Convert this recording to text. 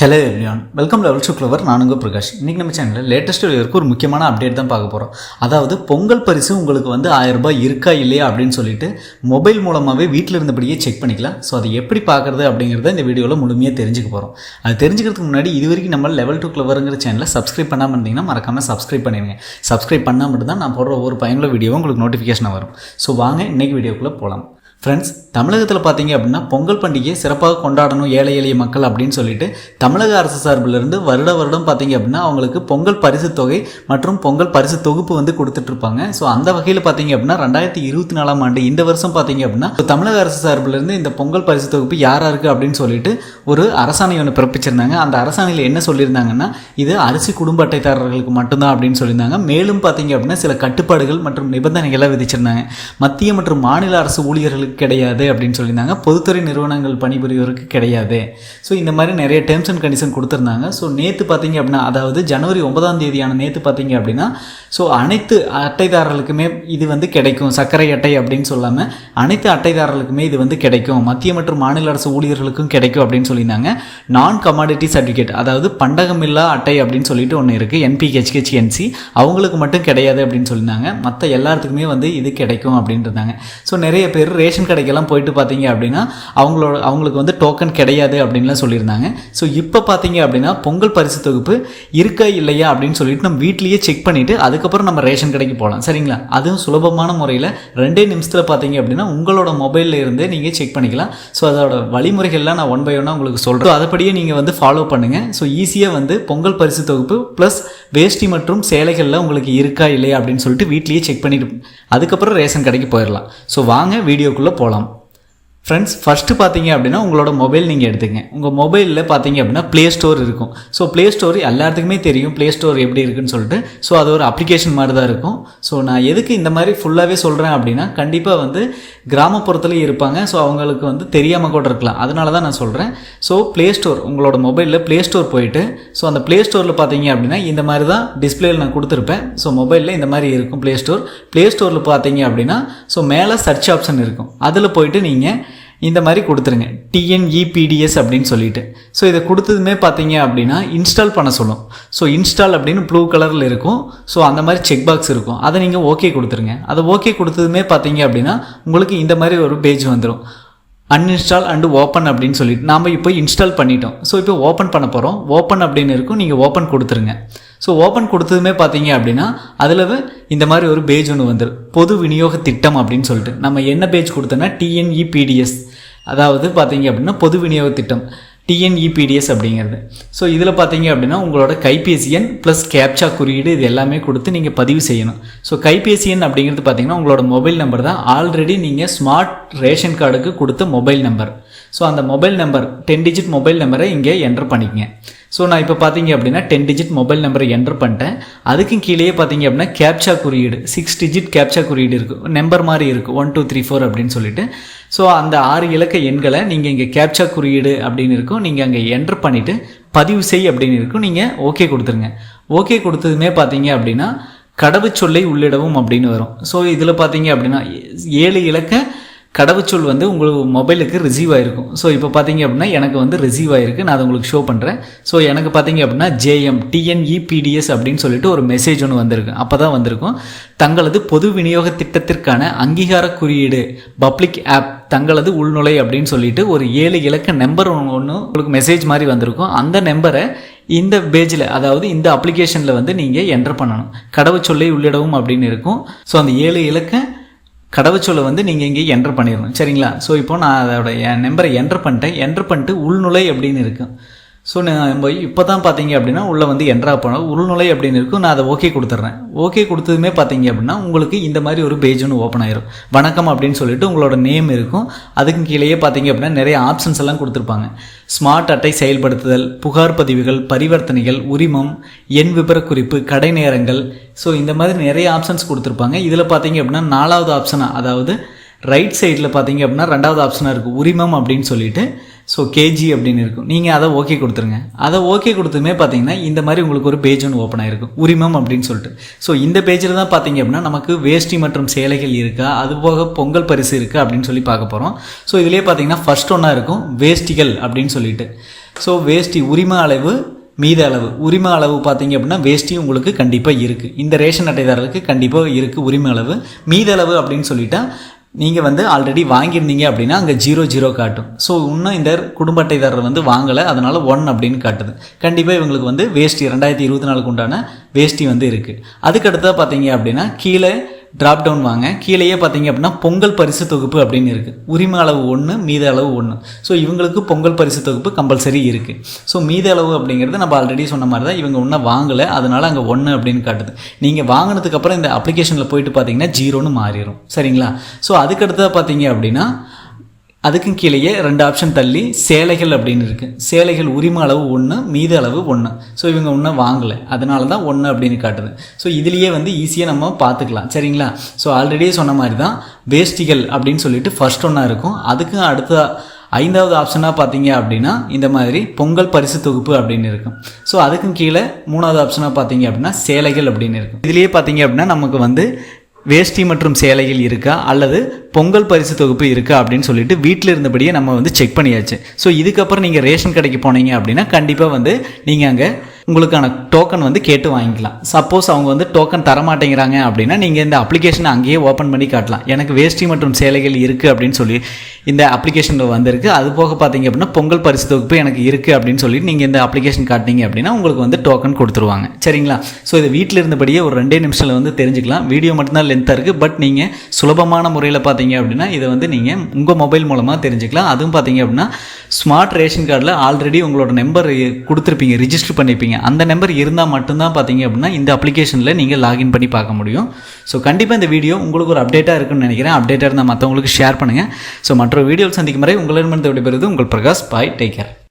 Hello everyone welcome level to clever நானுங்க பிரகாஷ். இன்றைக்கி நம்ம சேனலில் லேட்டஸ்ட்டில் இருக்க. ஒரு முக்கியமான அப்டேட் தான் பார்க்க போகிறோம் அதாவது பொங்கல் பரிசு உங்களுக்கு வந்து ஆயிரம் ரூபாய் இருக்கா இல்லையா அப்படின்னு சொல்லிட்டு மொபைல் மூலமாகவே வீட்டில் இருந்தபடியே செக் பண்ணிக்கலாம். ஸோ அதை எப்படி பார்க்குறது அப்படிங்கிறத இந்த வீடியோவில் முழுமையாக தெரிஞ்சுக்க போகிறோம் அது தெரிஞ்சுக்கிறதுக்கு முன்னாடி இது வரைக்கும் நம்ம லெவல் டு க்ளவருங்கிற சேனலை சப்ஸ்கிரைப் பண்ணாமல் இருந்தீங்கன்னா மறக்காமல் சப்ஸ்கிரைப் பண்ணிடுங்க. சப்ஸ்கிரைப் பண்ணால் மட்டும் தான் நான் போடுற ஒவ்வொரு பயனுள்ள வீடியோவும் உங்களுக்கு நோட்டிஃபிகேஷன் வரும். ஸோ வாங்க இன்றைக்கி வீடியோக்குள்ளே போகலாம் ஃப்ரெண்ட்ஸ் தமிழகத்தில் பார்த்தீங்க அப்படின்னா பொங்கல் பண்டிகையை சிறப்பாக கொண்டாடணும் ஏழை எளிய மக்கள் அப்படின்னு சொல்லிட்டு தமிழக அரசு சார்பிலிருந்து வருட வருடம் பார்த்தீங்க அப்படின்னா அவங்களுக்கு பொங்கல் பரிசு தொகை மற்றும் பொங்கல் பரிசு தொகுப்பு வந்து கொடுத்துட்ருப்பாங்க ஸோ அந்த வகையில் பார்த்தீங்க அப்படின்னா ரெண்டாயிரத்தி இருபத்தி நாலாம் ஆண்டு இந்த வருஷம் பார்த்தீங்க அப்படின்னா தமிழக அரசு சார்பிலிருந்து இந்த பொங்கல் பரிசு தொகுப்பு யாரா இருக்குது அப்படின்னு சொல்லிட்டு ஒரு அரசாணை ஒன்று பிறப்பிச்சிருந்தாங்க. அந்த அரசாணையில் என்ன சொல்லியிருந்தாங்கன்னா இது அரிசி குடும்ப அட்டைதாரர்களுக்கு மட்டும்தான் அப்படின்னு சொல்லியிருந்தாங்க. மேலும் பார்த்தீங்க அப்படின்னா சில கட்டுப்பாடுகள் மற்றும் நிபந்தனைகளை விதிச்சிருந்தாங்க. மத்திய மற்றும் மாநில அரசு ஊழியர்கள் ஊழியர்களுக்கு கிடையாது அப்படின்னு சொல்லியிருந்தாங்க. பொதுத்துறை நிறுவனங்கள் பணிபுரிவருக்கு கிடையாது. ஸோ இந்த மாதிரி நிறைய டேர்ம்ஸ் அண்ட் கண்டிஷன் கொடுத்துருந்தாங்க. ஸோ நேற்று பார்த்தீங்க அப்படின்னா அதாவது ஜனவரி ஒன்பதாம் தேதியான நேற்று பார்த்தீங்க அப்படின்னா ஸோ அனைத்து அட்டைதாரர்களுக்குமே இது வந்து கிடைக்கும். சர்க்கரை அட்டை அப்படின்னு சொல்லாமல் அனைத்து அட்டைதாரர்களுக்குமே இது வந்து கிடைக்கும். மத்திய மற்றும் மாநில அரசு ஊழியர்களுக்கும் கிடைக்கும் அப்படின்னு சொல்லியிருந்தாங்க. நான் கமாடிட்டி சர்டிஃபிகேட் அதாவது பண்டகமில்லா அட்டை அப்படின்னு சொல்லிட்டு ஒன்று இருக்குது என்பிஹெச்ஹெச்என்சி அவங்களுக்கு மட்டும் கிடையாது அப்படின்னு சொல்லியிருந்தாங்க. மற்ற எல்லாத்துக்குமே வந்து இது கிடைக்கும் அப்படின்றாங்க ஸோ நிறைய பேர் ரேஷன் கடைக்கெல்லாம் போயிட்டு பார்த்தீங்க அப்படின்னா அவங்களோட அவங்களுக்கு வந்து டோக்கன் கிடையாது அப்படின்லாம் சொல்லியிருந்தாங்க. ஸோ இப்போ பார்த்தீங்க அப்படின்னா பொங்கல் பரிசு தொகுப்பு இருக்கா இல்லையா அப்படின்னு சொல்லிட்டு நம்ம வீட்லேயே செக் பண்ணிவிட்டு அதுக்கப்புறம் நம்ம ரேஷன் கடைக்கு போகலாம். சரிங்களா? அதுவும் சுலபமான முறையில் ரெண்டே நிமிஷத்தில் பார்த்தீங்க அப்படின்னா உங்களோட மொபைலில் இருந்தே நீங்கள் செக் பண்ணிக்கலாம். ஸோ அதோட வழிமுறைகள்லாம் நான் ஒன் பை ஒன்னாக உங்களுக்கு சொல்கிறேன் அதுபடியே நீங்கள் வந்து ஃபாலோ பண்ணுங்கள் ஸோ ஈஸியாக வந்து பொங்கல் பரிசு தொகுப்பு ப்ளஸ் வேஷ்டி மற்றும் சேலைகள்லாம் உங்களுக்கு இருக்கா இல்லையா அப்படின்னு சொல்லிட்டு வீட்லேயே செக் பண்ணிட்டு அதுக்கப்புறம் ரேஷன் கடைக்கு போயிடலாம். ஸோ வாங்க வீடியோக்குள்ளே போகலாம் ஃப்ரெண்ட்ஸ் ஃபஸ்ட்டு பார்த்தீங்க அப்படின்னா உங்களோட மொபைல் நீங்கள் எடுத்துங்க. உங்கள் மொபைலில் பார்த்தீங்க அப்படின்னா ப்ளே ஸ்டோர் இருக்கும். ஸோ ப்ளே ஸ்டோர் எல்லாத்துக்குமே தெரியும். ப்ளே ஸ்டோர் எப்படி இருக்குன்னு சொல்லிட்டு. ஸோ அது ஒரு அப்ளிகேஷன் மாதிரி தான் இருக்கும். ஸோ நான் எதுக்கு இந்த மாதிரி ஃபுல்லாகவே சொல்கிறேன் அப்படின்னா கண்டிப்பாக வந்து கிராமப்புறத்துலேயும் இருப்பாங்க. ஸோ அவங்களுக்கு வந்து தெரியாமல் கூட இருக்கலாம். அதனால தான் நான் சொல்கிறேன் ஸோ ப்ளே ஸ்டோர் உங்களோட மொபைலில் ப்ளே ஸ்டோர் போயிட்டு ஸோ அந்த ப்ளே ஸ்டோரில் பார்த்தீங்க அப்படின்னா இந்த மாதிரி தான் டிஸ்பிளேயில் நான் கொடுத்துருப்பேன். ஸோ மொபைலில் இந்த மாதிரி இருக்கும் ப்ளே ஸ்டோர் ப்ளே ஸ்டோரில் பார்த்தீங்க அப்படின்னா ஸோ மேலே சர்ச் ஆப்ஷன் இருக்கும். அதில் போயிட்டு நீங்கள் இந்த மாதிரி கொடுத்துருங்க. டிஎன்இபிடிஎஸ் அப்படின்னு சொல்லிட்டு. ஸோ இதை கொடுத்ததுமே பார்த்தீங்க அப்படின்னா இன்ஸ்டால் பண்ண சொல்லும். ஸோ இன்ஸ்டால் அப்படின்னு ப்ளூ கலரில் இருக்கும். ஸோ அந்த மாதிரி செக் பாக்ஸ் இருக்கும். அதை நீங்கள் ஓகே கொடுத்துருங்க. அதை ஓகே கொடுத்ததுமே பார்த்தீங்க அப்படின்னா உங்களுக்கு இந்த மாதிரி ஒரு பேஜ் வந்துடும் அன்இன்ஸ்டால் அண்டு ஓப்பன் அப்படின்னு சொல்லிட்டு. நாம் இப்போ இன்ஸ்டால் பண்ணிட்டோம். ஸோ இப்போ ஓப்பன் பண்ண போகிறோம் ஓப்பன் அப்படின்னு இருக்கும். நீங்கள் ஓப்பன் கொடுத்துருங்க. ஸோ ஓப்பன் கொடுத்ததுமே பார்த்தீங்க அப்படின்னா அதில் இந்த மாதிரி ஒரு பேஜ் ஒன்று வந்துடும் பொது விநியோக திட்டம் அப்படின்னு சொல்லிட்டு. நம்ம என்ன பேஜ் கொடுத்தோன்னா டிஎன்இபிடிஎஸ் அதாவது பார்த்தீங்க அப்படின்னா பொது விநியோக திட்டம் டிஎன்இபிடிஎஸ் அப்படிங்கிறது. ஸோ இதில் பார்த்தீங்க அப்படின்னா உங்களோட கைபேசி எண் ப்ளஸ் கேப்சா குறியீடு இது எல்லாமே கொடுத்து நீங்கள் பதிவு செய்யணும். ஸோ கைபேசி எண் அப்படிங்கிறது பார்த்தீங்கன்னா உங்களோட மொபைல் நம்பர் தான். ஆல்ரெடி நீங்கள் ஸ்மார்ட் ரேஷன் கார்டுக்கு கொடுத்த மொபைல் நம்பர் ஸோ அந்த mobile number ten digit mobile நம்பரை இங்கே என்டர் பண்ணிக்கங்க. ஸோ நான் இப்போ பார்த்தீங்க அப்படின்னா டென் டிஜிட் மொபைல் நம்பரை என்டர் பண்ணிட்டேன். அதுக்கும் கீழேயே பார்த்தீங்க அப்படின்னா கேப்சா குறியீடு சிக்ஸ் டிஜிட் கேப்சா குறியீடு இருக்குது நம்பர் மாதிரி இருக்குது ஒன் டூ த்ரீ ஃபோர் அப்படின்னு சொல்லிட்டு. ஸோ அந்த ஆறு இலக்க எண்களை நீங்கள் இங்கே கேப்சா குறியீடு அப்படின்னு இருக்கும். நீங்கள் அங்கே என்டர் பண்ணிவிட்டு பதிவு செய் அப்படின்னு இருக்கும். நீங்கள் ஓகே கொடுத்துருங்க. ஓகே கொடுத்ததுமே பார்த்தீங்க அப்படின்னா கடவுச்சொல்லை உள்ளிடவும் அப்படின்னு வரும். ஸோ இதில் பார்த்தீங்க அப்படின்னா ஏழு இலக்க கடவுச்சொல் வந்து உங்களுக்கு மொபைலுக்கு ரிசீவ் ஆகிருக்கும் ஸோ இப்போ பார்த்தீங்க அப்படின்னா எனக்கு வந்து ரிசீவ் ஆகிருக்கு நான் அதை உங்களுக்கு ஷோ பண்ணுறேன் ஸோ எனக்கு பார்த்தீங்க அப்படின்னா ஜேஎம் டிஎன்இபிடிஎஸ் அப்படின்னு சொல்லிட்டு ஒரு மெசேஜ் ஒன்று வந்திருக்கு. அப்போ தான் வந்திருக்கும். தங்களது பொது விநியோக திட்டத்திற்கான அங்கீகார குறியீடு பப்ளிக் ஆப் தங்களது உள்நுழை அப்படின்னு சொல்லிட்டு ஒரு ஏழு இலக்க நம்பர் ஒன்று உங்களுக்கு மெசேஜ் மாதிரி வந்திருக்கும். அந்த நம்பரை இந்த பேஜில் அதாவது இந்த அப்ளிகேஷனில் வந்து நீங்கள் என்டர் பண்ணணும். கடவுச்சொல்லை உள்ளிடவும் அப்படின்னு இருக்கும். ஸோ அந்த ஏழு இலக்க கடவுச்சொல்லை வந்து நீங்கள் இங்கே என்டர் பண்ணிடணும். சரிங்களா? ஸோ இப்போ நான் அதோட என் நம்பரை என்டர் பண்ணிட்டேன். என்டர் பண்ணிட்டு உள்நுழை அப்படின்னு இருக்கும் ஸோ நம்ம இப்போ தான் பார்த்தீங்க அப்படின்னா உள்ளே வந்து என்ட்ரா பண்ண உள்நுழை அப்படின்னு இருக்கும். நான் அதை ஓகே கொடுத்துட்றேன் ஓகே கொடுத்ததுமே பார்த்தீங்க அப்படின்னா உங்களுக்கு இந்த மாதிரி ஒரு பேஜ் ஒன்று ஓப்பன் ஆயிரும். வணக்கம் அப்படின்னு சொல்லிட்டு உங்களோட நேம் இருக்கும். அதுக்கு கீழேயே பார்த்தீங்க அப்படின்னா நிறைய ஆப்ஷன்ஸ் எல்லாம் கொடுத்துருப்பாங்க. ஸ்மார்ட் அட்டை செயல்படுத்துதல் புகார் பதிவுகள் பரிவர்த்தனைகள் உரிமம் எண் விபரக்குறிப்பு கடை நேரங்கள். ஸோ இந்த மாதிரி நிறைய ஆப்ஷன்ஸ் கொடுத்துருப்பாங்க. இதில் பார்த்தீங்க அப்படின்னா நாலாவது ஆப்ஷனாக அதாவது ரைட் சைடில் பார்த்தீங்க அப்படின்னா ரெண்டாவது ஆப்ஷனாக இருக்குது உரிமம் அப்படின்னு சொல்லிட்டு. ஸோ கேஜி அப்படின்னு இருக்கும். நீங்கள் அதை ஓகே கொடுத்துருங்க. அதை ஓகே கொடுத்துமே பார்த்தீங்கன்னா இந்த மாதிரி உங்களுக்கு ஒரு பேஜ் ஒன்று ஓப்பன் ஆயிருக்கும். உரிமம் அப்படின்னு சொல்லிட்டு. ஸோ இந்த பேஜில் தான் பார்த்தீங்க அப்படின்னா நமக்கு வேஷ்டி மற்றும் சேலைகள் இருக்கா? அது போக பொங்கல் பரிசு இருக்கா? அப்படின்னு சொல்லி பார்க்க போகிறோம் ஸோ இதுலேயே பார்த்தீங்கன்னா ஃபர்ஸ்ட் ஒன்றா இருக்கும் வேஷ்டிகள் அப்படின்னு சொல்லிட்டு. ஸோ வேஷ்டி உரிம அளவு மீத அளவு. உரிம அளவு பார்த்தீங்க அப்படின்னா வேஷ்டி உங்களுக்கு கண்டிப்பாக இருக்குது இந்த ரேஷன் அட்டைதாரருக்கு கண்டிப்பாக இருக்குது உரிம அளவு. மீத அளவு அப்படின்னு சொல்லிட்டா நீங்கள் வந்து ஆல்ரெடி வாங்கியிருந்தீங்க அப்படின்னா அங்கே ஜீரோ ஜீரோ காட்டும். ஸோ இன்னும் இந்த குடும்ப அட்டைதாரர் வந்து வாங்கலை அதனால் ஒன் அப்படின்னு காட்டுது. கண்டிப்பாக இவங்களுக்கு வந்து வேஷ்டி ரெண்டாயிரத்தி இருபத்தி நாலுக்கு உண்டான வேஷ்டி வந்து இருக்குது அதுக்கடுத்தா பார்த்தீங்க அப்படின்னா கீழே டிராப் டவுன் வாங்க. கீழேயே பார்த்தீங்க அப்படின்னா பொங்கல் பரிசு தொகுப்பு அப்படின்னு இருக்குது உரிம அளவு ஒன்று மீத அளவு ஒன்று ஸோ இவங்களுக்கு பொங்கல் பரிசு தொகுப்பு கம்பல்சரி இருக்குது ஸோ மீத அளவு அப்படிங்கிறது நம்ம ஆல்ரெடி சொன்ன மாதிரி தான் இவங்க ஒன்றும் வாங்கலை. அதனால் அங்கே ஒன்று அப்படின்னு காட்டுது. நீங்கள் வாங்கினதுக்கப்புறம் இந்த அப்ளிகேஷனில் போயிட்டு பார்த்தீங்கன்னா ஜீரோன்னு மாறிடும் சரிங்களா? ஸோ அதுக்கடுத்ததாக பார்த்தீங்க அப்படின்னா அதுக்கும் கீழேயே ரெண்டு ஆப்ஷன் தள்ளி சேலைகள் அப்படின்னு இருக்குது சேலைகள் உரிம அளவு ஒன்று மீத அளவு ஒன்று ஸோ இவங்க ஒன்றும் வாங்கலை. அதனால தான் ஒன்று அப்படின்னு காட்டுது. ஸோ இதுலேயே வந்து ஈஸியாக நம்ம பார்த்துக்கலாம் சரிங்களா? ஸோ ஆல்ரெடியே சொன்ன மாதிரி தான் வேஷ்டிகள் அப்படின்னு சொல்லிட்டு ஃபர்ஸ்ட் ஒன்றா இருக்கும். அதுக்கும் அடுத்த ஐந்தாவது ஆப்ஷனாக பார்த்தீங்க அப்படின்னா இந்த மாதிரி பொங்கல் பரிசு தொகுப்பு அப்படின்னு இருக்கும். ஸோ அதுக்கும் கீழே மூணாவது ஆப்ஷனாக பார்த்தீங்க அப்படின்னா சேலைகள் அப்படின்னு இருக்கும். இதுலேயே பார்த்தீங்க அப்படின்னா நமக்கு வந்து வேஷ்டி மற்றும் சேலைகள் இருக்கா? அல்லது பொங்கல் பரிசு தொகுப்பு இருக்கா அப்படின்னு சொல்லிட்டு வீட்டில் இருந்தபடியே நம்ம வந்து செக் பண்ணியாச்சு. ஸோ இதுக்கப்புறம் நீங்கள் ரேஷன் கடைக்கு போனீங்க அப்படின்னா கண்டிப்பாக வந்து நீங்கள் அங்கே உங்களுக்கான டோக்கன் வந்து கேட்டு வாங்கிக்கலாம். சப்போஸ் அவங்க வந்து டோக்கன் தர மாட்டேங்கிறாங்க அப்படின்னா நீங்கள் இந்த அப்ளிகேஷனை அங்கேயே ஓப்பன் பண்ணி காட்டலாம். எனக்கு வேஷ்டி மற்றும் சேலைகள் இருக்குது அப்படின்னு சொல்லி இந்த அப்ளிகேஷனில் வந்திருக்கு. அது போக பார்த்தீங்க அப்படின்னா பொங்கல் பரிசு தொகுப்பு எனக்கு இருக்குது அப்படின்னு சொல்லி நீங்கள் இந்த அப்ளிகேஷன் காட்டினீங்க அப்படின்னா உங்களுக்கு வந்து டோக்கன் கொடுத்துருவாங்க. சரிங்களா? ஸோ இது வீட்டில் இருந்தபடியே ஒரு ரெண்டே நிமிஷத்தில் வந்து தெரிஞ்சுக்கலாம். வீடியோ மட்டும்தான் லென்த்தாக இருக்குது பட் நீங்கள் சுலபமான முறையில் பார்த்தீங்க அப்படின்னா இதை வந்து நீங்கள் உங்கள் மொபைல் மூலமாக தெரிஞ்சுக்கலாம். அதுவும் பார்த்தீங்க அப்படின்னா ஸ்மார்ட் ரேஷன் கார்டில் ஆல்ரெடி உங்களோட நம்பர் கொடுத்துருப்பீங்க. ரிஜிஸ்டர் பண்ணியிருப்பீங்க அந்த நம்பர் இருந்தால் மட்டும்தான் பார்த்தீங்க அப்படின்னா இந்த அப்ளிகேஷனில் நீங்கள் லாகின் பண்ணி பார்க்க முடியும். ஸோ கண்டிப்பாக இந்த வீடியோ உங்களுக்கு ஒரு அப்டேட்டாக இருக்குன்னு நினைக்கிறேன். அப்டேட்டாக இருந்தால் மற்றவங்களுக்கு ஷேர் பண்ணுங்கள் ஸோ மற்ற வீடியோவில் சந்திக்கும் வரை உங்களிடமிருந்து விடைபெறுவது உங்கள் பிரகாஷ். Bye take care